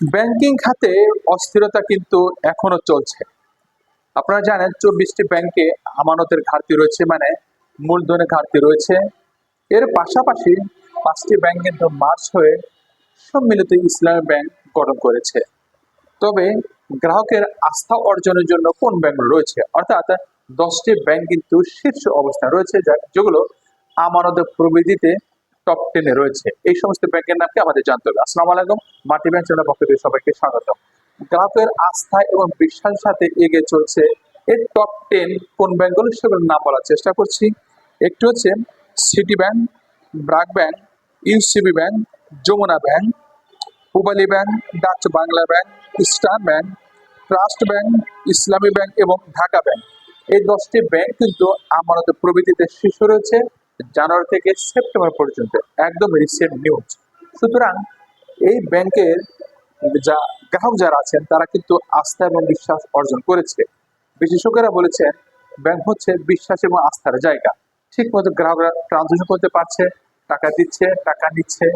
Banking খাতে অস্থিরতা কিন্তু এখনও চলছে। আপনারা জানেন, চব্বিশটি ব্যাংকে আমানতের ঘাটতি রয়েছে মানে মূলধনের ঘাটতি রয়েছে। এর পাশাপাশি পাঁচটি ব্যাংক কিন্তু মার্চ হয়ে সম্মিলিত ইসলামী ব্যাংক গঠন করেছে। তবে গ্রাহকের আস্থা অর্জনের জন্য কোন ব্যাংক রয়েছে? অর্থাৎ দশটি ব্যাংক কিন্তু শীর্ষ অবস্থায় রয়েছে যেগুলো আমানতের প্রবৃদ্ধিতে টপ টেনে রয়েছে। এই সমস্ত ব্যাংকের নামকে আমাদের জানতে হবে। আসসালামু আলাইকুম, মাটি ব্যাংক চ্যানেল পক্ষ থেকে সবাইকে স্বাগত। গ্রাহকের আস্থা এবং বিশ্বাসের সাথে এগিয়ে চলছে এর টপ টেন কোন ব্যাংকগুলো সেগুলোর নাম বলার চেষ্টা করছি। একটি হচ্ছে City Bank BRAC Bank UCB Bank Jamuna Bank Pubali Bank Dutch Bangla Bank Eastern Bank Trust Bank Islami Bank এবং ঢাকা ব্যাংক এই দশটি ব্যাংক কিন্তু আমানতের প্রবৃত্তিতে শীর্ষ রয়েছে। জানুয়ারি থেকে সেপ্টেম্বর পর্যন্ত একদম রিসেন্ট নিউজ সুতরাং এই ব্যাংকের যা গ্রাহক যারা আছেন, তারা কিন্তু আস্থা এবং বিশ্বাস অর্জন করেছে। বিশেষজ্ঞরা বলেছেন, ব্যাংক হচ্ছে বিশ্বাস এবং আস্থার জায়গা। ঠিক মতো গ্রাহকরা ট্রানজেকশন করতে পারছে, টাকা দিচ্ছে, টাকা নিচ্ছে।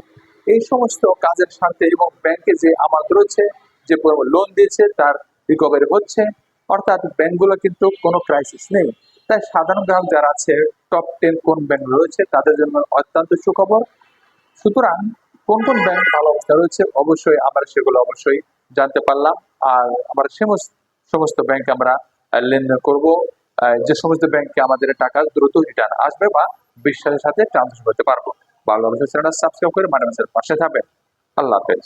এই সমস্ত কাজের স্বার্থে এবং ব্যাংকে যে আমানত রয়েছে, যে লোন দিয়েছে, তার রিকভারি হচ্ছে। অর্থাৎ ব্যাংকগুলো কিন্তু কোনো ক্রাইসিস নেই। তাই সাধারণ গ্রাহক যারা আছে টপ টেন কোন ব্যাংক রয়েছে, তাদের জন্য অত্যন্ত সুখবর। সুতরাং কোন কোন ব্যাংক ভালো অবস্থা রয়েছে, অবশ্যই আমরা সেগুলো অবশ্যই জানতে পারলাম। আর আমরা সমস্ত সমস্ত ব্যাংক আমরা লেনদেন করব। যে সমস্ত ব্যাংকে আমাদের টাকা দ্রুত রিটার্ন আসবে বা বিশ্বাসের সাথে ট্রান্সফার করতে পারব। ভালো অবশ্যই সাবস্ক্রাইব করে মানে পাশে থাকবেন। আল্লাহ হাফেজ।